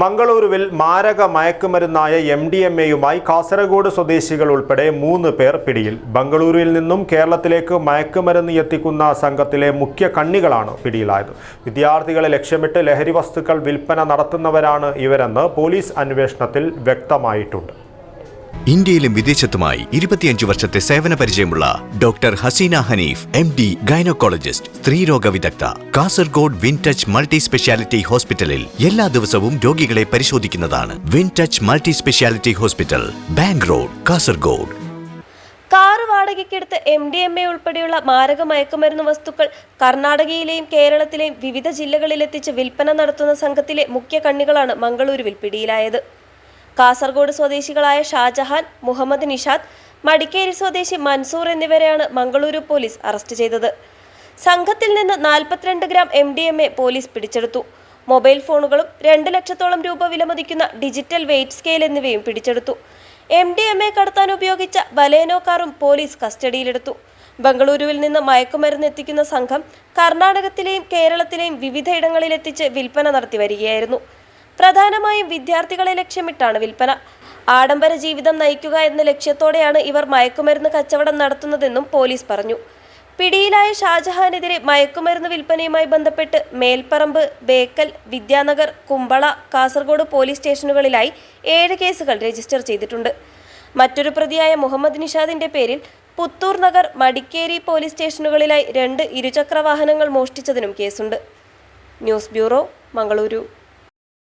മംഗളൂരുവിൽ മാരക മയക്കുമരുന്നായ M D M എയുമായി കാസർഗോഡ് സ്വദേശികൾ ഉൾപ്പെടെ മൂന്ന് പേർ പിടിയിൽ. ബംഗളൂരുവിൽ നിന്നും കേരളത്തിലേക്ക് മയക്കുമരുന്ന് എത്തിക്കുന്ന സംഘത്തിലെ മുഖ്യ കണ്ണികളാണ് പിടിയിലായത്. വിദ്യാർത്ഥികളെ ലക്ഷ്യമിട്ട് ലഹരി വസ്തുക്കൾ വിൽപ്പന നടത്തുന്നവരാണ് ഇവരെന്ന് പോലീസ് അന്വേഷണത്തിൽ വ്യക്തമായിട്ടുണ്ട്. ഇന്ത്യയിലും വിദേശത്തുമായി ഇരുപത്തിയഞ്ച് വർഷത്തെ സേവന പരിചയമുള്ള doctor Haseena Haneef M D gynaecologist സ്ത്രീരോഗ വിദഗ്ധ Kasaragod Win Touch multi speciality ഹോസ്പിറ്റലിൽ എല്ലാ ദിവസവും രോഗികളെ പരിശോധിക്കുന്നതാണ് Win Touch multi speciality hospital bank road Kasaragod. Car വാടകയ്ക്കെടുത്ത് M D M A ഉൾപ്പെടെയുള്ള മാരക മയക്കുമരുന്ന് വസ്തുക്കൾ കർണാടകയിലെയും കേരളത്തിലെയും വിവിധ ജില്ലകളിലെത്തിച്ച് വിൽപ്പന നടത്തുന്ന സംഘത്തിലെ മുഖ്യ കണ്ണികളാണ് മംഗളൂരുവിൽ പിടിയിലായത്. കാസർഗോഡ് സ്വദേശികളായ ഷാജഹാൻ മുഹമ്മദ് നിഷാദ് മടിക്കേരി സ്വദേശി മൻസൂർ എന്നിവരെയാണ് മംഗളൂരു പോലീസ് അറസ്റ്റ് ചെയ്തത്. സംഘത്തിൽ നിന്ന് നാൽപ്പത്തിരണ്ട് gram M D M A police പിടിച്ചെടുത്തു. മൊബൈൽ ഫോണുകളും രണ്ട് ലക്ഷത്തോളം രൂപ വിലമതിക്കുന്ന ഡിജിറ്റൽ വെയ്റ്റ് സ്കെയിൽ എന്നിവയും പിടിച്ചെടുത്തു. എം ഡി എം എ കടത്താൻ ഉപയോഗിച്ച ബലേനോ കാറും പോലീസ് കസ്റ്റഡിയിലെടുത്തു. ബംഗളൂരുവിൽ നിന്ന് മയക്കുമരുന്ന് എത്തിക്കുന്ന സംഘം കർണാടകത്തിലെയും കേരളത്തിലെയും വിവിധയിടങ്ങളിലെത്തിച്ച് വിൽപ്പന നടത്തി വരികയായിരുന്നു. പ്രധാനമായും വിദ്യാർത്ഥികളെ ലക്ഷ്യമിട്ടാണ് വിൽപ്പന. ആഡംബര ജീവിതം നയിക്കുക എന്ന ലക്ഷ്യത്തോടെയാണ് ഇവർ മയക്കുമരുന്ന് കച്ചവടം നടത്തുന്നതെന്നും പോലീസ് പറഞ്ഞു. പിടിയിലായ ഷാജഹാനെതിരെ മയക്കുമരുന്ന് വിൽപ്പനയുമായി ബന്ധപ്പെട്ട് മേൽപ്പറമ്പ് ബേക്കൽ വിദ്യാനഗർ കുമ്പള കാസർഗോഡ് പോലീസ് സ്റ്റേഷനുകളിലായി ഏഴ് കേസുകൾ രജിസ്റ്റർ ചെയ്തിട്ടുണ്ട്. മറ്റൊരു പ്രതിയായ മുഹമ്മദ് നിഷാദിന്റെ പേരിൽ പുത്തൂർ നഗർ മടിക്കേരി പോലീസ് സ്റ്റേഷനുകളിലായി രണ്ട് ഇരുചക്ര വാഹനങ്ങൾ മോഷ്ടിച്ചതിനും കേസുണ്ട്. News bureau Mangaluru.